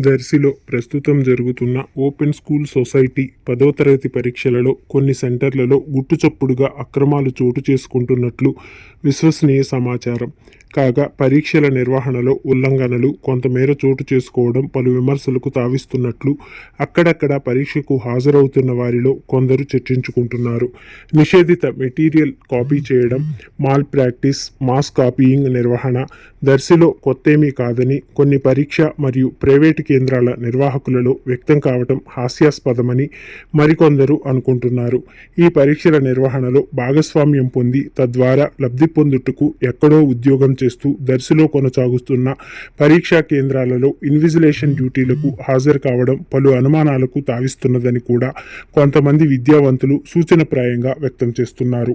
జెర్సీలో ప్రస్తుతం జరుగుతున్న open school society పదో తరగతి పరీక్షలలో కొన్ని సెంటర్లలో గుట్టుచప్పుడుగా అక్రమాలు చోటు చేసుకుంటున్నట్లు విశ్వసనీయ సమాచారం. కాగా పరీక్షల నిర్వహణలో ఉల్లంఘనలు కొంతమేర చోటు చేసుకోవడం పలు విమర్శలకు తావిస్తున్నట్లు అక్కడక్కడ పరీక్షకు హాజరవుతున్న వారిలో కొందరు చర్చించుకుంటున్నారు. నిషేధిత మెటీరియల్ కాపీ చేయడం మాల్ ప్రాక్టీస్ మాస్ కాపీయింగ్ నిర్వహణ దర్శిలో కొత్తేమీ కాదని కొన్ని పరీక్ష మరియు ప్రైవేటు కేంద్రాల నిర్వాహకులలో వ్యక్తం కావటం హాస్యాస్పదమని మరికొందరు అనుకుంటున్నారు. ఈ పరీక్షల నిర్వహణలో భాగస్వామ్యం పొంది తద్వారా లబ్ధి పొందుటకు ఎక్కడో ఉద్యోగం చేస్తూ దర్శిలో కొనసాగుతున్న పరీక్షా కేంద్రాలలో ఇన్విజిలేషన్ డ్యూటీలకు హాజరు కావడం పలు అనుమానాలకు తావిస్తున్నదని కూడా కొంతమంది విద్యావంతులు సూచనప్రాయంగా వ్యక్తం చేస్తున్నారు.